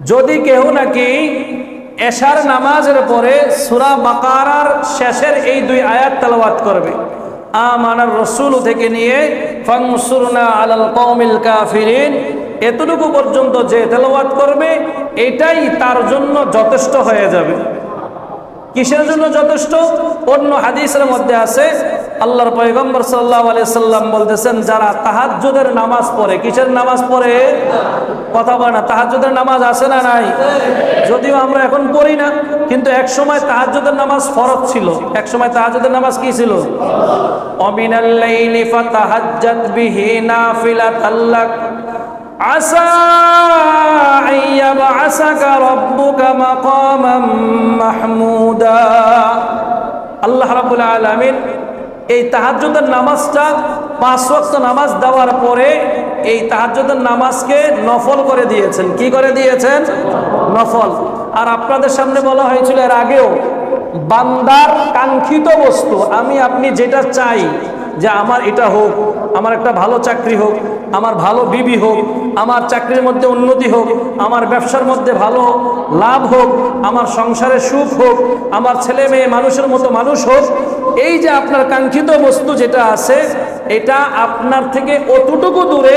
যদি কেউ নাকি এশার নামাজের পরে সুরা বাকারার শেষের এই দুই আয়াত তেলাওয়াত করবে। আমানার রসুল থেকে নিয়ে ফাংসুরনা আলাল কওমিল কাফিরিন, এতটুকু পর্যন্ত যে তেলাওয়াত করবে, এটাই তার জন্য যথেষ্ট হয়ে যাবে। কিসের জন্য যথেষ্ট? অন্য হাদিসের মধ্যে আছে আল্লাহর পয়গম্বর সাল্লাহ সাল্লাম বলতেছেন যারা তাহাজ্জুদের নামাজ পড়ে কিসের নামাজ পড়ে কথা বলে না তাহাজ্জুদের নামাজ আছে না নাই যদিও আমরা এখন পড়ি না কিন্তু এক সময় তাহাজ্জুদের নামাজ ফরজ ছিল এক সময় তাহাজ্জুদের নামাজ কি ছিল অমিনাল লাইলি ফাতাহাজ্জাত বিহি নাফিলাতাল লাক عسى أن يبعثك ربك مقاما محمودا আল্লাহ রাবুল আলমিন এই তাহাজ্জুদের নামাজটা পাঁচ ওয়াক্ত নামাজ দেওয়ার পরে এই তাহাজ্জুদের নামাজকে নফল করে দিয়েছেন। কি করে দিয়েছেন? নফল। আর আপনাদের সামনে বলা হয়েছিল এর আগেও, বান্দার কাঙ্ক্ষিত বস্তু, আমি আপনি যেটা চাই যে আমার এটা হোক, আমার একটা ভালো চাকরি হোক, আমার ভালো বিবি হোক, আমার চাকরির মধ্যে উন্নতি হোক, আমার ব্যবসার মধ্যে ভালো লাভ হোক, আমার সংসারে সুখ হোক, আমার ছেলে মেয়ে মানুষের মতো মানুষ হোক এই যে আপনার কাঙ্ক্ষিত বস্তু যেটা আছে, এটা আপনার থেকে অতটুকু দূরে,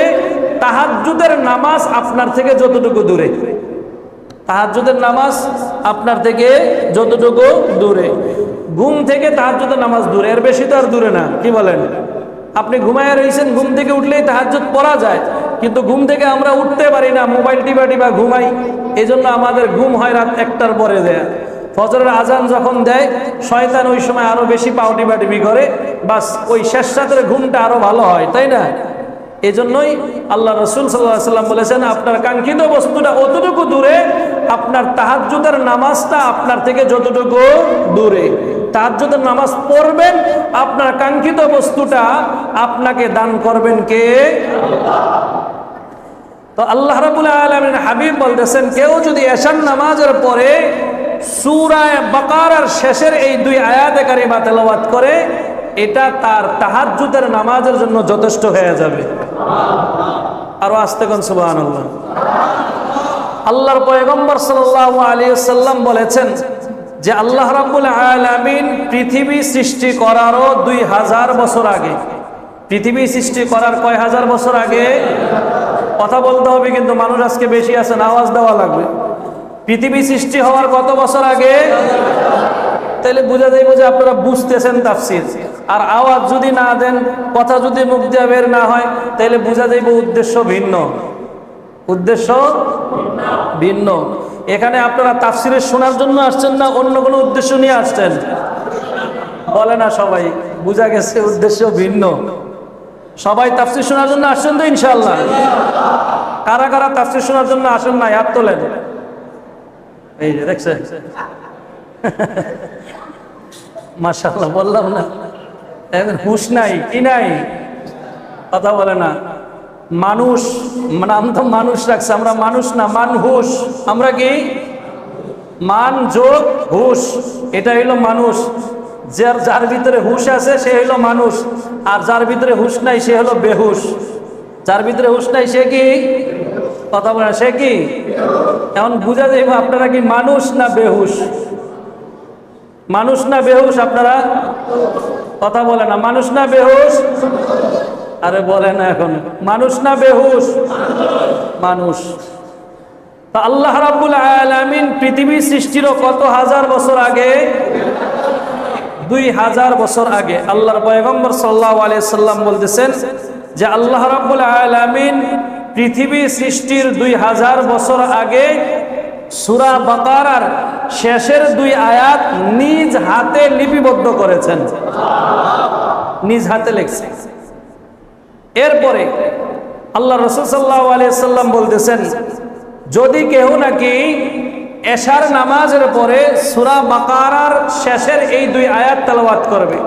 তাহাজ্জুদের নামাজ আপনার থেকে যতটুকু দূরে। তাহাজ্জুদের নামাজ আপনার থেকে যতটুকু দূরে। ঘুম থেকে তাহাজ্জুদের নামাজ দূরে, এর বেশি তো আর দূরে না, কি বলেন? আপনি ঘুমায় রয়েছেন ঘুম থেকে উঠলেই তাহাজ্জুদ পড়া যায়, কিন্তু ঘুম থেকে আমরা উঠতে পারি না, মোবাইল টিপা টিপা ঘুমাই। এই জন্য আমাদের ঘুম হয় রাত একটার পরে দেয়া। ফজরের আজান যখন দেয়, শয়তান ওই সময় আরও বেশি পাউটি বাটিবি করে। বাস ওই শেষ রাতের ঘুমটা আরও ভালো হয়, তাই না? এজন্যই আল্লাহ রসুল সাল্লাহ সাল্লাম বলেছেন, আপনার কাঙ্ক্ষিত বস্তুটা অতটুকু দূরে, আপনার তাহাজ্জুদের নামাজটা আপনার থেকে যতটুকু দূরে। তাহাজ্জুদের নামাজ পড়বেন, আপনার কাঙ্ক্ষিত বস্তুটা আপনাকে দান করবেন কে? তো আল্লাহ রাবুল আলমিন হাবিব বলতেছেন, কেউ যদি এশান নামাজের পরে সুরায় বাকারার শেষের এই দুই আয়াতে কারিমা তেলাওয়াত করে, এটা তার তাহাজ্জুদের নামাজের জন্য যথেষ্ট হয়ে যাবে। আরও আসতে কোন সুবাহ আল্লাহর পয়গম্বর সাল্লাল্লাহু আলাইহি সাল্লাম বলেছেন যে আল্লাহ রাব্বুল আলামিন পৃথিবী সৃষ্টি করারও দুই হাজার বছর আগে, পৃথিবী সৃষ্টি করার কয় হাজার বছর আগে? কথা বলতে হবে কিন্তু মানুষ আজকে বেশি আছেন আওয়াজ দেওয়া লাগবে। পৃথিবী সৃষ্টি হওয়ার কত বছর আগে? তাহলে বোঝা যাইব যে আপনারা বুঝতেছেন তাফসির। আর আওয়াজ যদি না দেন, কথা যদি মুখ দিয়ে বের না হয় তাহলে বোঝা যাইব উদ্দেশ্য ভিন্ন। উদ্দেশ্য ভিন্ন। এখানে আপনারা তাফসিরের শোনার জন্য আসছেন না, অন্য কোনো উদ্দেশ্য নিয়ে আসছেন? বলে না সবাই, বোঝা গেছে উদ্দেশ্য ভিন্ন। সবাই তাফসির শোনার জন্য আসছেন তো ইনশাল্লাহ কারা কারা তাফসির শোনার জন্য আসেন না হাত তোলেন। এই যে দেখছেন মাশাল্লাহ বললাম না। এখন হুশ নাই, কি নাই? কথা বলে না। মানুষ, নাম তো মানুষ রাখছে, আমরা মানুষ না, মান হুশ। আমরা কি? মান, যোগ, হুশ। এটা হইল মানুষ। যার যার ভিতরে হুশ আছে, সে হইল মানুষ। আর যার ভিতরে হুশ নাই, সে হলো বেহুশ। যার ভিতরে হুশ নাই, সে কি? কথা বলে, সে কি? এখন বুঝা যাইব আপনারা কি মানুষ না বেহুশ? মানুষ না বেহুশ আপনারা? কথা বলে না, মানুষ না বেহুশ? আরে বলে না এখন, মানুষ না বেহুশ? মানুষ। তা আল্লাহ রাব্বুল আলামিন পৃথিবী সৃষ্টিরও কত হাজার বছর আগে? দুই হাজার বছর আগে। আল্লাহর পয়গম্বর সাল্লাহ আলিয়াল্লাম বলতেছেন যে আল্লাহ রাব্বুল আলামিন পৃথিবী সৃষ্টির দুই হাজার বছর আগে সুরা বাকারার শেষের দুই আয়াত নিজ হাতে লিপিবদ্ধ করেছেন। নিজ হাতে লিখছে। এরপরে আল্লাহ রসুল সাল্লাহ আলিয়াল্লাম বলতেছেন, যদি কেউ নাকি এশার নামাজের পরে সুরা বাকারার শেষের এই দুই আয়াত তালাবাত করবে,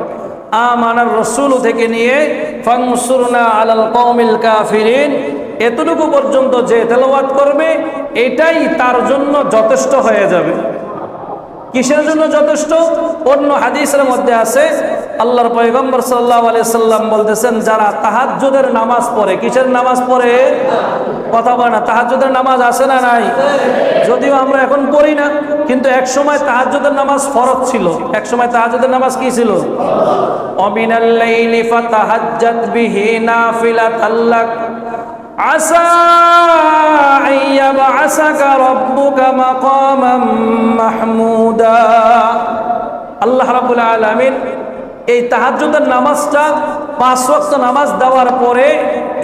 আমানার রসুল থেকে নিয়ে ফাংসুরনা আলাল কৌমিল কাফিরিন এতটুকু পর্যন্ত যে তেলাওয়াত করবে, এটাই তার জন্য যথেষ্ট হয়ে যাবে। কিসের জন্য যথেষ্ট? অন্য হাদিসের মধ্যে আছে, আল্লাহর পয়গম্বর সাল্লাহ সাল্লাম বলতেছেন, যারা তাহাজ্জুদের নামাজ পড়ে, কিসের নামাজ পড়ে? কথা বলে না, তাহাজ্জুদের নামাজ আছে না নাই? যদিও আমরা এখন পড়ি না, কিন্তু এক সময় তাহাজ্জুদের নামাজ ফরজ ছিল। এক সময় তাহাজ্জুদের নামাজ কি ছিল? অমিনাল লাইলি ফাতাহাজ্জাত নাফিলাতাল লাক। عسى أن يبعثك ربك مقاما محمودا আল্লাহ রাবুল আলমিন এই তাহাজ্জুদের নামাজটা পাঁচ ওয়াক্ত নামাজ দেওয়ার পরে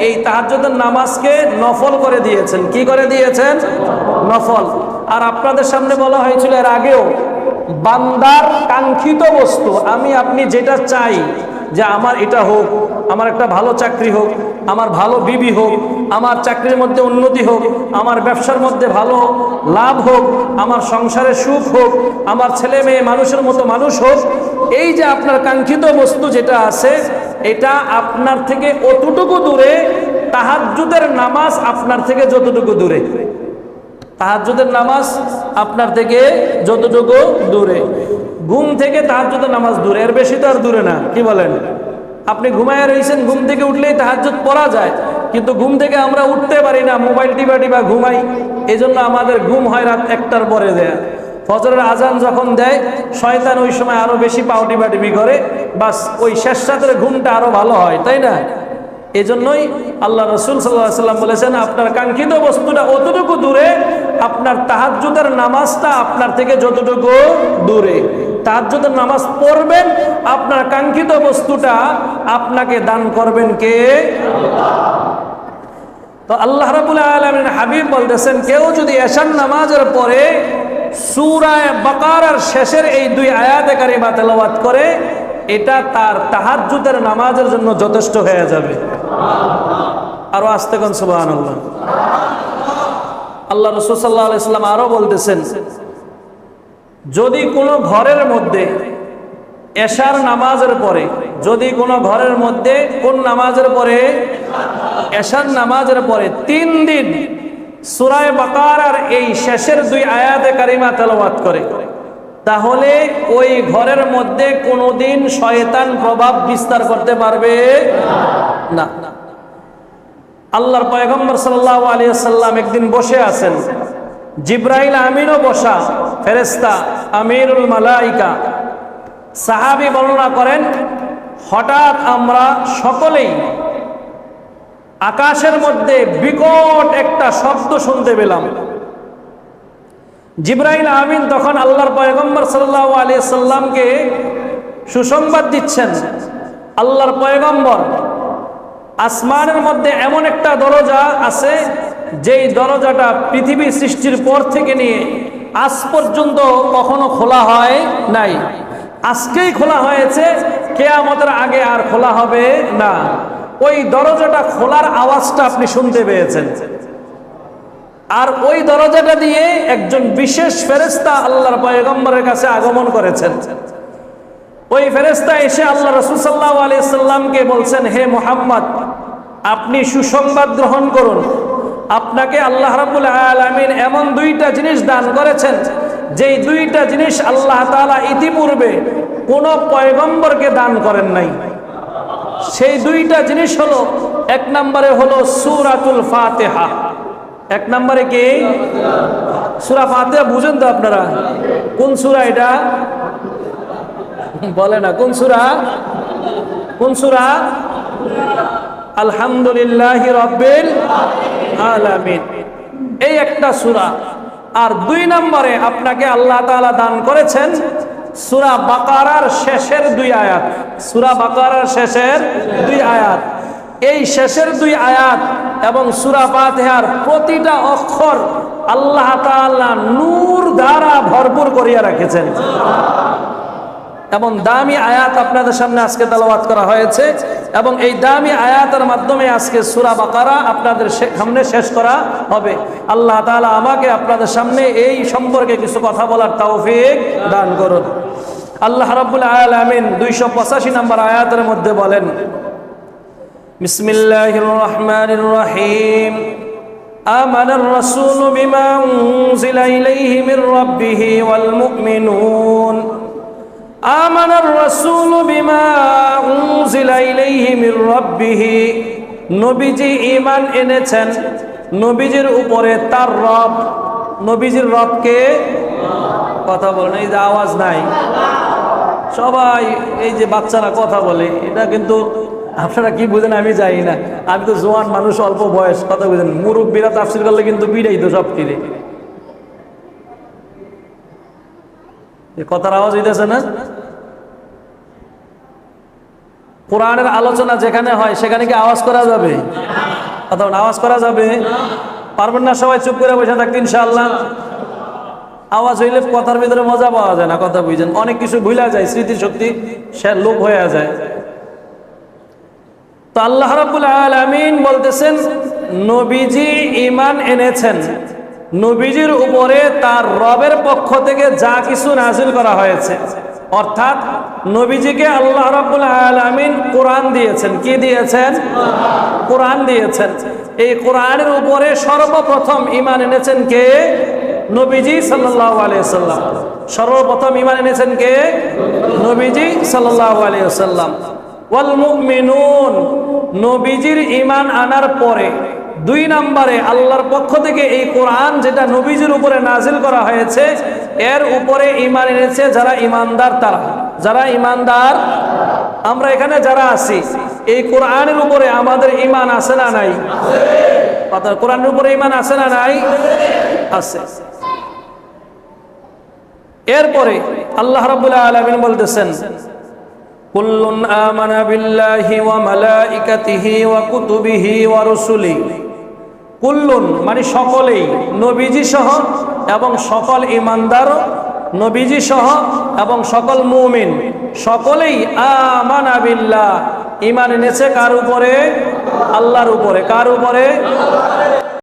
এই তাহাজ্জুদের নামাজকে নফল করে দিয়েছেন কি করে দিয়েছেন নফল আর আপনাদের সামনে বলা হয়েছিল এর আগেও বান্দার কাঙ্ক্ষিত বস্তু আমি আপনি যেটা চাই যে আমার এটা হোক, আমার একটা ভালো চাকরি হোক, আমার ভালো বিবি হোক, আমার চাকরির মধ্যে উন্নতি হোক, আমার ব্যবসার মধ্যে ভালো লাভ হোক, আমার সংসারে সুখ হোক, আমার ছেলে মেয়ে মানুষের মতো মানুষ হোক, এই যে আপনার কাঙ্ক্ষিত বস্তু যেটা আছে, এটা আপনার থেকে অতটুকু দূরে, তাহাজ্জুদের নামাজ আপনার থেকে যতটুকু দূরে। তাহাজ্জুদের নামাজ আপনার থেকে যতটুকু দূরে। ঘুম থেকে তাহাজ্জুদের নামাজ দূরে, এর বেশি তো আর দূরে না, কি বলেন? আপনি ঘুমায় রয়েছেন ঘুম থেকে উঠলেই তাহাজ্জুদ পড়া যায়, কিন্তু ঘুম থেকে আমরা উঠতে পারি না, মোবাইল টিপা টিপা ঘুমাই এই জন্য আমাদের ঘুম হয় রাত একটার পরে দেয়া ফজরের আজান যখন দেয়, শয়তান ওই সময় আরও বেশি পাও টিপা টিপি করে, বাস ওই শেষ রাতের ঘুমটা আরও ভালো হয়, তাই না? এই জন্যই আল্লাহ রসুল সাল্লাহ সাল্লাম বলেছেন, আপনার কাঙ্ক্ষিত বস্তুটা অতটুকু দূরে, আপনার তাহাজ্জুদের নামাজটা আপনার থেকে যতটুকু দূরে। তাহাজ্জুদের নামাজ পড়বেন, আপনার কাঙ্ক্ষিত বস্তুটা আপনাকে দান করবেন কে? তো আল্লাহ রাবুল আলমিন হাবিব বলতেছেন, কেউ যদি এশান নামাজের পরে সুরায় বাকারার শেষের এই দুই আয়াতে কারিমা তেলাওয়াত করে, এটা তার তাহাজ্জুদের নামাজের জন্য যথেষ্ট হয়ে যাবে। আরও আসতে কোন সুবাহ আল্লাহ আল্লাহ রসুল সাল্লাহ আলাইসাল্লাম আরও বলতেছেন যদি কোনো ঘরের মধ্যে এশার নামাজের পরে, যদি কোনো ঘরের মধ্যে কোন নামাজের পরে, এশার নামাজের পরে তিন দিন সুরায় বাকার আর এই শেষের দুই আয়াতে কারিমা তেলাওয়াত করে, তাহলে ওই ঘরের মধ্যে কোনোদিন শয়তান প্রভাব বিস্তার করতে পারবে না। আল্লাহর পয়গম্বর সাল্লাহ আলিয়া সাল্লাম একদিন বসে আছেন। জিব্রাইল আমিনও বসা ফেরেস্তা আমিরুল মালাইকা। সাহাবি বর্ণনা করেন, হঠাৎ আমরা সকলেই আকাশের মধ্যে বিকট একটা শব্দ শুনতে পেলাম। জিব্রাইল আমিন তখন আল্লাহর পয়গম্বর সাল্লাহ আলি সাল্লামকে সুসংবাদ দিচ্ছেন, আল্লাহর পয়গম্বর, আসমানের মধ্যে এমন একটা দরজা আছে যেই দরজাটা পৃথিবী সৃষ্টির পর থেকে নিয়ে আজ পর্যন্ত কখনো খোলা হয় নাই। আজকেই খোলা হয়েছে, কেয়ামতের আগে আর খোলা হবে না। ওই দরজাটা খোলার আওয়াজটা আপনি শুনতে পেয়েছেন। আর ওই দরজাটা দিয়ে একজন বিশেষ ফেরেস্তা আল্লাহর পয়গম্বরের কাছে আগমন করেছেন। ওই ফেরেস্তা এসে আল্লাহ রসুসাল্লাহ আলিয়াল্লামকে বলছেন, হে মোহাম্মদ, আপনি সুসংবাদ গ্রহণ করুন। আপনাকে আল্লাহ রাবুল আলমিন এমন দুইটা জিনিস দান করেছেন, যেই দুইটা জিনিস আল্লাহ তালা ইতিপূর্বে কোন পয়গম্বরকে দান করেন নাই। সেই দুইটা জিনিস হলো, এক নম্বরে হলো সুরাতুল ফাতেহা। এক নম্বরে কি? সুরা ফাতেহা বুঝেন তো আপনারা। কোন সুরা এটা? বলে না, কোন সুরা? কোন সুরা? আলহামদুলিল্লাহ রব্বিল আলামিন। এই একটা সুরা। আর দুই নম্বরে আপনাকে আল্লাহ তাআলা দান করেছেন সুরা বাকারার শেষের দুই আয়াত। সুরা বাকারার শেষের দুই আয়াত। এই শেষের দুই আয়াত এবং সুরা ফাতিহার প্রতিটা অক্ষর আল্লাহ তাআলা নূর দ্বারা ভরপুর করিয়া রেখেছেন। এবং দামি আয়াত আপনাদের সামনে আজকে তালাবাত করা হয়েছে। এবং এই দামি আয়াতের মাধ্যমে আজকে সুরা বাকারা আপনাদের সামনে শেষ করা হবে আল্লাহ তালা আমাকে আপনাদের সামনে এই সম্পর্কে কিছু কথা বলার তৌফিক দান করুন আল্লাহ রাব্বুল আলামিন দুইশো পঁচাশি নম্বর আয়াতের মধ্যে বলেন বিসমিল্লাহির রহমানির রহিম آمن الرسول بما أنزل إليه من ربه والمؤمنون آمن الرسول بما أنزل إليه من ربه নবীজি ঈমান এনেছেন নবীজির উপরে তার রব নবীজির রবকে কথা বলেন এই যে আওয়াজ নাই সবাই এই যে বাচ্চারা কথা বলে এটা কিন্তু আপনারা কি বুঝেন আমি জানি না আমি তো জোয়ান মানুষ অল্প বয়স কথা বুঝেন মুরব্বীরা তাফসির করলে কিন্তু বিড়াই তো সব তীরে কথার আওয়াজ হইতেছে না? কোরআনের আলোচনা যেখানে হয়, সেখানে কি আওয়াজ করা যাবে? কথা আওয়াজ করা যাবে? পারবেন না সবাই চুপ করে বসে থাকতে, ইনশাআল্লাহ। আওয়াজ হইলে কথার ভিতরে মজা পাওয়া যায় না, কথা বুঝছেন অনেক কিছু ভুলা যায় স্মৃতি শক্তি সে লোপ হয়ে যায়। তো আল্লাহ রাব্বুল আলামিন বলতেছেন, নবীজি ইমান এনেছেন। নবীজির উপরে তার রবের পক্ষ থেকে যা কিছু নাজিল করা হয়েছে। অর্থাৎ নবীজিকে আল্লাহ রাব্বুল আলামিন কোরআন দিয়েছেন। কি দিয়েছেন? কোরআন দিয়েছেন। এই কোরআনের উপরে সর্বপ্রথম ইমান এনেছেন কে? নবীজি সাল্লাল্লাহু আলাইহি সাল্লাম সর্বপ্রথম ইমান এনেছেন কে? নবীজি সাল্লাল্লাহু আলাইহি সাল্লাম ওয়াল মুমিনুন। নবীজির ইমান আনার পরে দুই নম্বরে আল্লাহর পক্ষ থেকে এই কোরআন যেটা নবীজির উপরে নাজিল করা হয়েছে, এর উপরে ঈমান এনেছে যারা ঈমানদার তারা। যারা ঈমানদার, আমরা এখানে যারা আছি, এই কোরআনের উপরে আমাদের ঈমান আছে না নাই? কোরআনের উপরে ইমান আছে না নাই? আছে। এরপরে আল্লাহ রাব্বুল আলামিন বলতেছেন, কুল্লুন আমানা বিল্লাহি ওয়া মালাইকাতিহি ওয়া কুতুবিহি ওয়া রুসুলিহি। কুল্লুন মানে সকলেই, নবীজি সহ এবং সকল ইমানদার, নবীজি সহ এবং সকল মুমিন, সকলেই আমান আবিল্লা ইমান এনেছে কার উপরে? আল্লাহর উপরে। কার উপরে?